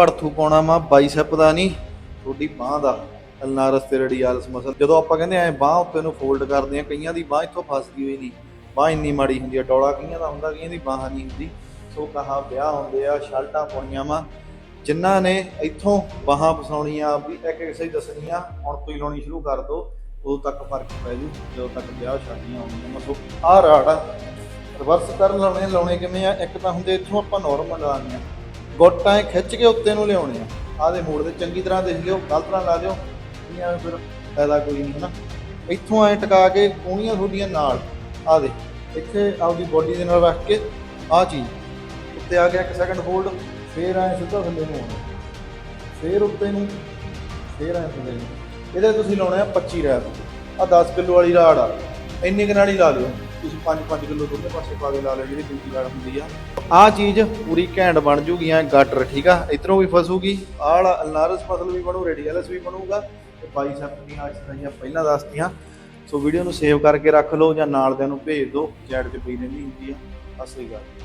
ਪੜਥੂ ਪਾਉਣਾ ਮਾ ਬਾਈਸੈਪ ਦਾ ਨਹੀਂ ਤੁਹਾਡੀ ਬਾਹ ਦਾ। ਅਲਨਾਰਸ ਤੇ ਰੇਡੀਅਲਸ ਮਸਲ। ਜਦੋਂ ਆਪਾਂ ਕਹਿੰਦੇ ਐ ਬਾਹ ਉੱਤੇ ਨੂੰ ਫੋਲਡ ਕਰਦੇ ਆ, ਕਈਆਂ ਦੀ ਬਾਹ ਇੱਥੋਂ ਫਸਦੀ ਹੋਈ ਨਹੀਂ ਬਾਹ ਇੰਨੀ ਮਾੜੀ ਹੁੰਦੀ ਆ, ਡੋਲਾ ਕਈਆਂ ਦਾ ਹੁੰਦਾ, ਕਈਆਂ ਦੀ ਬਾਹ ਨਹੀਂ ਹੁੰਦੀ। ਸੋ ਕਹਾ ਵਿਆਹ ਹੁੰਦੇ ਆ, ਸ਼ਰਟਾਂ ਪਾਉਣੀਆਂ ਵਾ। ਜਿਨ੍ਹਾਂ ਨੇ ਇੱਥੋਂ ਬਾਹਾਂ ਫਸਾਉਣੀਆਂ ਵੀ ਇੱਕ ਇੱਕ ਸਹੀ ਦੱਸਣੀਆਂ ਹੁਣ ਤੋਂ ਹੀ ਲਾਉਣੀ ਸ਼ੁਰੂ ਕਰ ਦੋ, ਉਦੋਂ ਤੱਕ ਫ਼ਰਕ ਪੈ ਜੂ, ਜਦੋਂ ਤੱਕ ਵਿਆਹ ਸ਼ਾਦੀਆਂ ਆਉਣੀਆਂ ਮਸੋ ਆਹ ਰਾੜ ਰਿਵਰਸ ਕਰਨ ਲਾਉਣੇ ਲਾਉਣੇ ਕਿਵੇਂ ਆ? ਇੱਕ ਤਾਂ ਹੁੰਦੇ ਇੱਥੋਂ ਆਪਾਂ ਨਾਰਮਲ ਲਾਉਂਦੇ ਆ। ਗੋਟਾਂ ਐਂ ਖਿੱਚ ਕੇ ਉੱਤੇ ਨੂੰ ਲਿਆਉਣੇ ਆ। ਆਹ ਦੇ ਮੋੜ ਦੇ ਚੰਗੀ ਤਰ੍ਹਾਂ ਦੇਖ ਲਿਓ, ਗਲਤ ਤਰ੍ਹਾਂ ਲਾ ਦਿਓ ਨਹੀਂ ਐਵੇਂ ਫਿਰ ਫਾਇਦਾ ਕੋਈ ਨਹੀਂ, ਹਨਾ? ਇੱਥੋਂ ਐ ਟਿਕਾ ਕੇ ਕੂਣੀਆਂ ਤੁਹਾਡੀਆਂ ਨਾਲ। ਆ ਦੇ ਇੱਥੇ ਆਪਦੀ ਬੋਡੀ ਦੇ ਨਾਲ ਰੱਖ ਕੇ ਆਹ ਚੀਜ਼। ਉੱਤੇ ਆ ਗਿਆ ਇੱਕ ਸੈਕਿੰਡ ਹੋਲਡ ਫੇਰ ਐ ਸਿੱਧਾ ਥੱਲੇ ਨੂੰ ਆਉਣਾ। ਫੇਰ ਉੱਤੇ ਨੂੰ, ਫੇਰ ਐ ਥੱਲੇ ਨੂੰ। ਇਹਦੇ ਤੁਸੀਂ ਲਾਉਣੇ ਆ 25 ਰੈਪ। ਆ 10 ਕਿਲੋ ਵਾਲੀ ਰਾੜ ਆ। ਇੰਨੇ ਕੁ ਨਾਲ ਹੀ ਲਾ ਲਿਓ। ਤੁਸੀਂ 5-5 ਕਿਲੋ ਦੋਨੇ ਪਾਸੇ ਪਾ ਕੇ ਲਾ ਲਿਓ, ਜਿਹੜੀ ਦੂਜੀ ਰਾੜ ਹੁੰਦੀ ਆ। ਆ ਚੀਜ਼ ਪੂਰੀ ਘੈਂਟ ਬਣ ਜੂਗੀ, ਐ ਗਾਟਰ ਠੀਕ ਆ? ਇਧਰੋਂ ਵੀ ਫਸੂਗੀ, ਆਹ ਅਲਨਾਰਸ ਫਸਲ ਵੀ ਬਣੂ, ਰੇਡੀਅਲਸ ਵੀ ਬਣੂਗਾ, ਤੇ ਬਾਈਸੈਪ ਦੀਆਂ ਐਕਸਰਸਾਈਜ਼ਾਂ ਪਹਿਲਾਂ ਦੱਸਤੀਆਂ। ਸੋ ਵੀਡੀਓ ਨੂੰ ਸੇਵ ਕਰਕੇ ਰੱਖ ਲਓ ਜਾਂ ਨਾਲ ਦਿਆਂ ਨੂੰ ਭੇਜ ਦਿਓ ਚੈਟ 'ਚ ਪਈ ਰਹਿੰਦੀ ਹੁੰਦੀ ਆ। ਅਸਲੀ ਗੱਲ